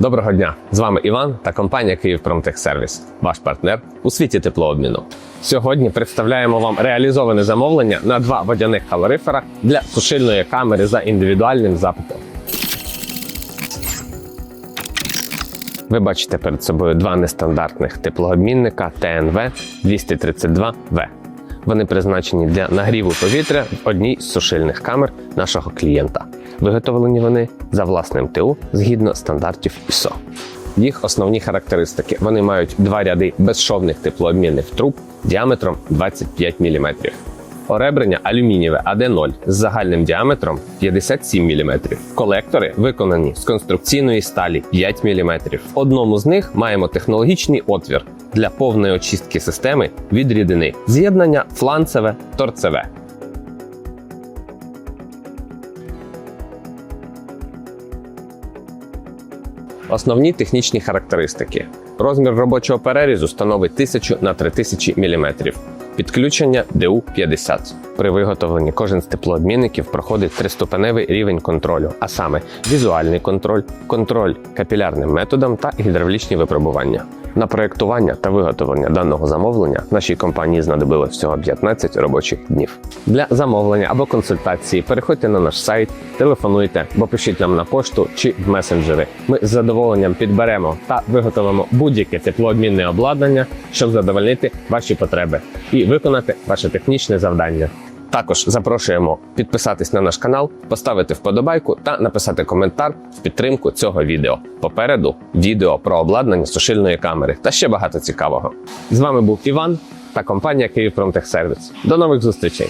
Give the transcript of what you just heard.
Доброго дня! З вами Іван та компанія «Київпромтехсервіс», ваш партнер у світі теплообміну. Сьогодні представляємо вам реалізоване замовлення на два водяних калорифера для сушильної камери за індивідуальним запитом. Ви бачите перед собою два нестандартних теплообмінника ТНВ 232В. Вони призначені для нагріву повітря в одній з сушильних камер нашого клієнта. Виготовлені вони за власним ТУ згідно стандартів ISO. Їх основні характеристики: вони мають два ряди безшовних теплообмінних труб діаметром 25 мм. Оребрення алюмінієве АД0 з загальним діаметром 57 мм. Колектори виконані з конструкційної сталі 5 мм. В одному з них маємо технологічний отвір для повної очистки системи від рідини. З'єднання фланцеве торцеве. Основні технічні характеристики. Розмір робочого перерізу становить 1000 на 3000 мм. Підключення ДУ-50. При виготовленні кожен з теплообмінників проходить триступеневий рівень контролю, а саме візуальний контроль, контроль капілярним методом та гідравлічні випробування. На проєктування та виготовлення даного замовлення нашій компанії знадобилось всього 15 робочих днів. Для замовлення або консультації переходьте на наш сайт, телефонуйте або пишіть нам на пошту чи в месенджери. Ми з задоволенням підберемо та виготовимо будь-яке теплообмінне обладнання, щоб задовольнити ваші потреби і виконати ваше технічне завдання. Також запрошуємо підписатись на наш канал, поставити вподобайку та написати коментар в підтримку цього відео. Попереду відео про обладнання сушильної камери та ще багато цікавого. З вами був Іван та компанія «Київпромтехсервіс». До нових зустрічей!